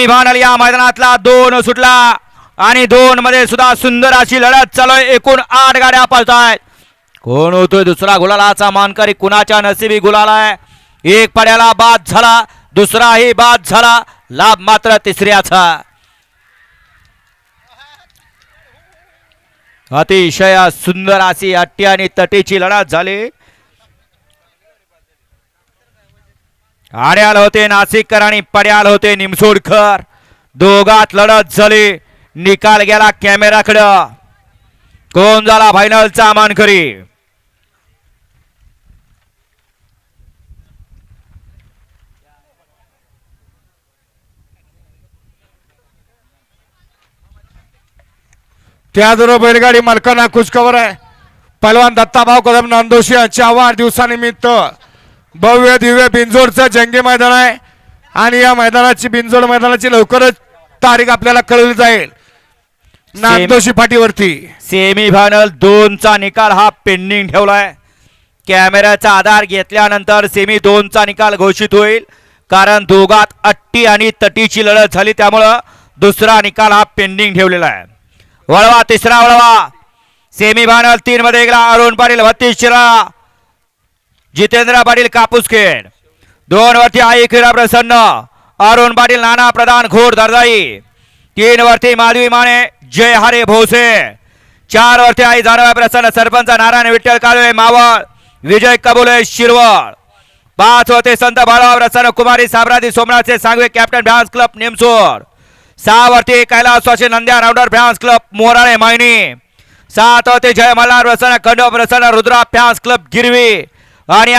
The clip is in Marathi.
सेमीफायनल या मैदानातला दोन सुटला. आणि दोन मध्ये सुद्धा सुंदर अशी लढत चालू आहे एकूण आठ गाड्या पळतायत. कोण होतोय दुसरा गुलालाचा मानकरी? कुणाच्या नसिबी गुलाला आहे एक पड्याला बाद झाला दुसराही बाद झाला. लाभ मात्र तिसऱ्याचा. अतिशय सुंदर अशी अट्टी आणि तटीची लढत झाली. आड्याल होते नाशिककर आणि पड्याल होते निमसोडकर. दोघात लढत झाली. निकाल गेला कॅमेराकडं. कोण झाला फायनलचा मानकरी त्याचबरोबर बैलगाडी मालकांना खुशखबर आहे. पहलवान दत्ताभाऊ कदम नांदोशी यांच्या वाढदिवसानिमित्त भव्य दिव्य बिंजोडचं जंगी मैदान आहे. आणि या मैदानाची बिंजोड मैदानाची लवकरच तारीख आपल्याला कळवली जाईल. नांदोशी फाटीवरती सेमी फायनल दोनचा निकाल हा पेंडिंग ठेवलाय. कॅमेऱ्याचा आधार घेतल्यानंतर सेमी दोनचा निकाल घोषित होईल. कारण दोघात अट्टी आणि तटीची लढत झाली त्यामुळं दुसरा निकाल हा पेंडिंग ठेवलेला आहे. वळवा तिसरा वळवा. सेमी फायनल तीन मध्ये गेला अरुण पाटील बत्तीस शिरा जितेंद्र पाटील कापूसखेड दोन वरती आई क्रीडा प्रसन्न. अरुण पाटील नाना प्रधान घोर दर्दाई तीन वरती माधवी माने जय हरे भोसे. चार वरती आई जानवा प्रसन्न सरपंच नारायण विठ्ठल कालवे मावळ विजय कबुले शिरवळ. पाच होते संत बाळा प्रसन्न कुमारी साम्राज्य सोमनाथचे Sangve captain fans club Nemsod सहा वरती Kailas Vashi Nandya rounder fans club Morale Mayni. सात होते जय मल्हार प्रसन्न खंडो प्रसन्न रुद्रा फॅन्स क्लब गिरवी. आणि